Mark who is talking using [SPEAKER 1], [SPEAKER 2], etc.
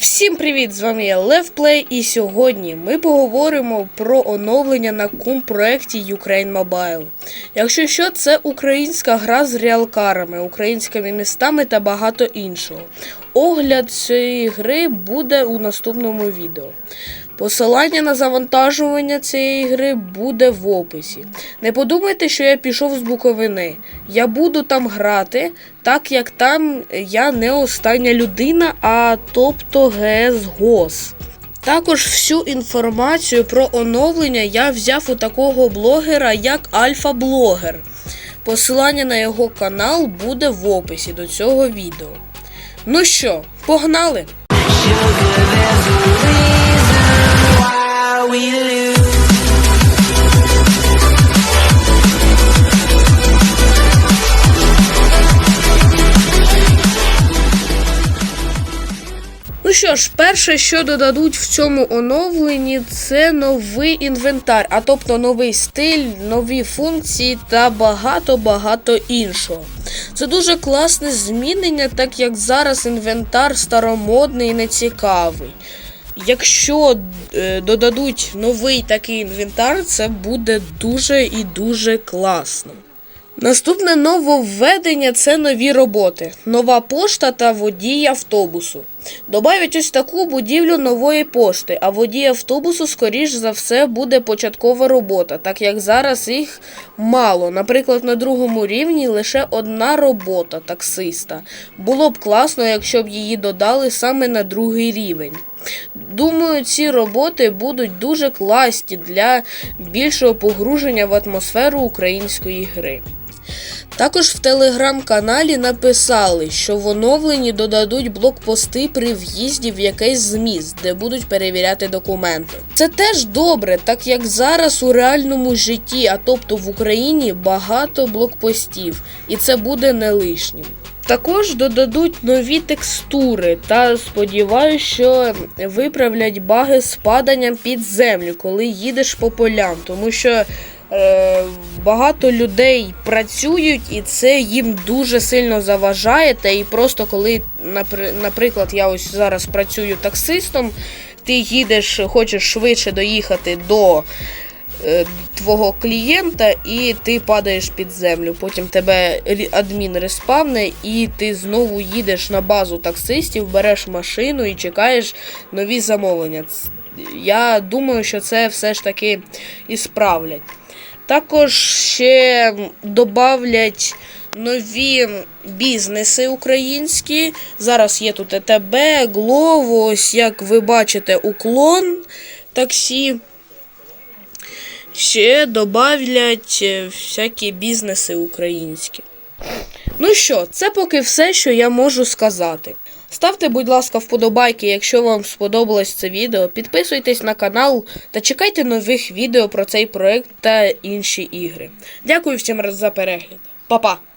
[SPEAKER 1] Всім привіт! З вами я LevPlay і сьогодні ми поговоримо про оновлення на кум проєкті Ukraine Mobile. Якщо що, це українська гра з реалкарами, українськими містами та багато іншого. Огляд цієї гри буде у наступному відео. Посилання на завантажування цієї гри буде в описі. Не подумайте, що я пішов з Буковини. Я буду там грати, так як там я не остання людина, а тобто ГС ГОС. Також всю інформацію про оновлення я взяв у такого блогера, як Альфа Блогер. Посилання на його канал буде в описі до цього відео. Ну що, погнали! Ну що ж, перше, що додадуть в цьому оновленні, це новий інвентар, а тобто новий стиль, нові функції та багато-багато іншого. Це дуже класне змінення, так як зараз інвентар старомодний і нецікавий. Якщо е, додадуть новий такий інвентар, це буде дуже і дуже класно. Наступне нововведення це нові роботи, нова пошта та водій автобусу. Добавить ось таку будівлю нової пошти, а водій автобусу, скоріш за все, буде початкова робота, так як зараз їх мало. Наприклад, на другому рівні лише одна робота таксиста. Було б класно, якщо б її додали саме на другий рівень. Думаю, ці роботи будуть дуже класні для більшого погруження в атмосферу української гри. Також в телеграм-каналі написали, що в оновленні додадуть блокпости при в'їзді в якийсь зміст, де будуть перевіряти документи. Це теж добре, так як зараз у реальному житті, а тобто в Україні, багато блокпостів, і це буде не лишнім. Також додадуть нові текстури та сподіваюся, що виправлять баги з паданням під землю, коли їдеш по полям, тому що багато людей працюють і це їм дуже сильно заважає. Та і просто коли, наприклад, я ось зараз працюю таксистом, ти їдеш, хочеш швидше доїхати до е, твого клієнта, і ти падаєш під землю. Потім тебе адмін респавне, і ти знову їдеш на базу таксистів, береш машину і чекаєш нові замовлення. Я думаю, що це все ж таки і справлять. Також ще додавлять нові бізнеси українські. Зараз є тут ЕТБ, Глово, ось як ви бачите, уклон таксі. Ще додавлять е, всякі бізнеси українські. Ну що, це поки все, що я можу сказати. Ставте, будь ласка, вподобайки, якщо вам сподобалось це відео. Підписуйтесь на канал та чекайте нових відео про цей проект та інші ігри. Дякую всім за перегляд. Па-па!